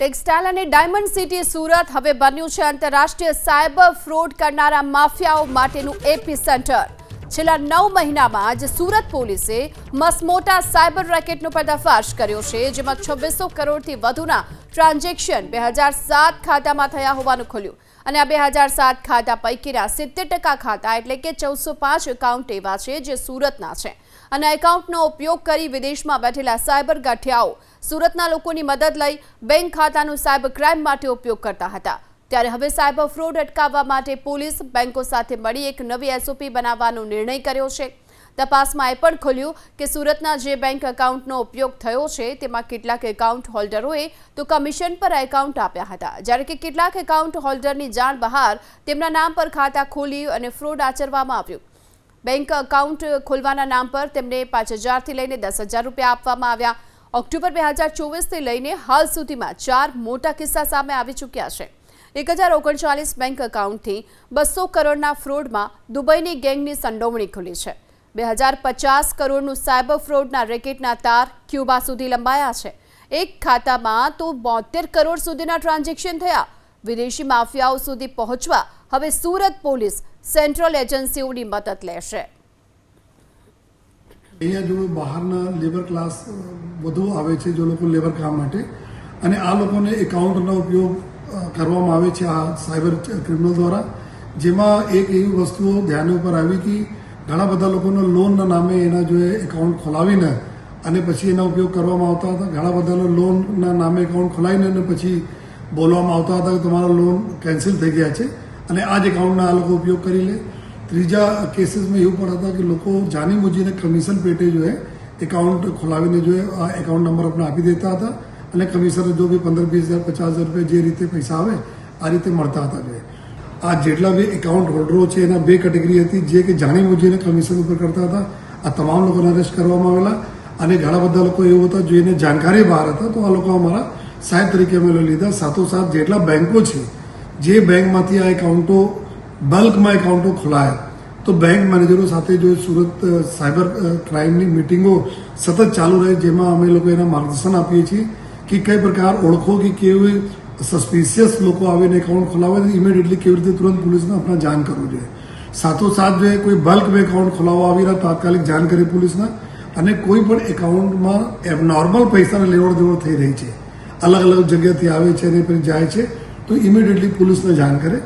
Textile અને diamond city Surat હવે બન્યું છે આંતરરાષ્ટ્રીય સાયબર ફ્રોડ કરનારા માફિયાઓ માટેનું એપી સેન્ટર. છેલ્લા નવ મહિનામાં આજે સુરત પોલીસે મસમોટા સાયબર રેકેટનો પર્દાફાશ કર્યો છે, જેમાં છવ્વીસો કરોડથી વધુના ટ્રાન્ઝેક્શન બે હજાર સાત ખાતામાં થયા હોવાનું ખુલ્યું. અને આ બે હજાર સાત ખાતા પૈકીના સિત્તેર ટકા ખાતા એટલે કે ચૌદસો પાંચ એકાઉન્ટ એવા છે જે સુરતના છે. અને એકાઉન્ટનો ઉપયોગ કરી વિદેશમાં બેઠેલા સાયબર ગાંઠિયાઓ સુરતના લોકોની મદદ લઈ બેંક ખાતાનું સાયબર ક્રાઇમ માટે ઉપયોગ કરતા હતા. ત્યારે હવે સાયબર ફ્રોડ અટકાવવા માટે પોલીસ બેંકો સાથે મળી એક નવી એસઓપી બનાવવાનો નિર્ણય કર્યો છે. તપાસમાં એ પણ ખોલ્યું કે સુરતના જે બેંક એકાઉન્ટનો ઉપયોગ થયો છે, તેમાં કેટલાક એકાઉન્ટ હોલ્ડરોએ તો કમિશન પર એકાઉન્ટ આપ્યા હતા. જ્યારે કે કેટલાક એકાઉન્ટ હોલ્ડરની જાણ બહાર તેમના નામ પર ખાતા ખોલી અને ફ્રોડ આચરવામાં આવ્યું. બેંક એકાઉન્ટ ખોલવાના નામ પર તેમને પાંચ હજારથી લઈને દસ હજાર રૂપિયા આપવામાં આવ્યા. ઓક્ટોબર બે હજાર ચોવીસથી લઈને હાલ સુધીમાં ચાર મોટા કિસ્સા સામે આવી ચૂક્યા છે. એક હજાર ઓગણચાલીસ બેંક એકાઉન્ટથી બસો કરોડના ફ્રોડમાં દુબઈની ગેંગની સંડોવણી ખુલી છે. બે હજાર પચાસ કરોડનું સાયબર ફ્રોડના રેકેટના તાર ક્યુબા સુધી લંબાયા છે. એક ખાતામાં તો બોતેર કરોડ સુધીના ટ્રાન્ઝેક્શન થયા. વિદેશી માફિયાઓ સુધી પહોંચવા હવે સુરત પોલીસ સેન્ટ્રલ એજન્સીઓની મદદ લેશે. અહીંયા જોડે બહારના લેબર ક્લાસ વધુ આવે છે, જો લોકો લેબર કામ માટે, અને આ લોકોને એકાઉન્ટનો ઉપયોગ કરવામાં આવે છે આ સાયબર ક્રિમિનલ દ્વારા, જેમાં એક એવી વસ્તુઓ ધ્યાન ઉપર આવી કે ઘણા બધા લોકોનો લોનના નામે એના જો એકાઉન્ટ ખોલાવીને અને પછી એનો ઉપયોગ કરવામાં આવતા હતા. ઘણા બધાનો લોનના નામે એકાઉન્ટ ખોલાવીને અને પછી બોલવામાં આવતા હતા કે તમારા લોન કેન્સલ થઈ ગયા છે અને આ જ એકાઉન્ટના આ લોકો ઉપયોગ કરી લે. ત્રીજા કેસીસમાં એવું પણ હતા કે લોકો જાણી બુજીને કમિશન પેટે જો એકાઉન્ટ ખોલાવીને જો એકાઉન્ટ નંબર આપણે આપી દેતા હતા. અને કમિશન જો બી પંદર, વીસ હજાર, પચાસ હજાર રૂપિયા જે રીતે પૈસા આવે, આ રીતે મળતા હતા જોઈએ આ જેટલા બી એકાઉન્ટ હોલ્ડરો છે, એના બે કેટેગરી હતી, જે કે જાણી બુજીને કમિશન ઉપર કરતા હતા. આ તમામ લોકોને અરેસ્ટ કરવામાં આવેલા. અને ઘણા બધા લોકો એવું હતા જેને જાણકારી બહાર હતા, તો આ લોકો અમારા સાહેબ તરીકે અમે લીધા. સાથોસાથ જેટલા બેંકો છે, જે બેંકમાંથી આ એકાઉન્ટો બલ્કમાં એકાઉન્ટો ખોલાયા. તો બેંક મેનેજરો સાથે જો સુરત સાયબર ક્રાઇમની મિટિંગો સતત ચાલુ રહે, જેમાં અમે લોકો એના માર્ગદર્શન આપીએ છીએ. કે કઈ પ્રકાર ઓળખો કે કેવી સસ્પિશિયસ લોકો આવીને એકાઉન્ટ ખોલાવે ઇમિડિયેટલી કેવી રીતે તુરંત પોલીસને આપણે જાણ કરવું જોઈએ. સાથોસાથ જો કોઈ બલ્કમાં એકાઉન્ટ ખોલાવવા આવી રહ્યા, તાત્કાલિક જાણ કરી પોલીસના, અને કોઈ પણ એકાઉન્ટમાં એબનોર્મલ પૈસાની લેવડ દેવડ થઈ રહી છે અલગ અલગ જગ્યાથી આવે છે અને પછી જાય છે, તો ઇમિડિયેટલી પોલીસને જાણ કરે.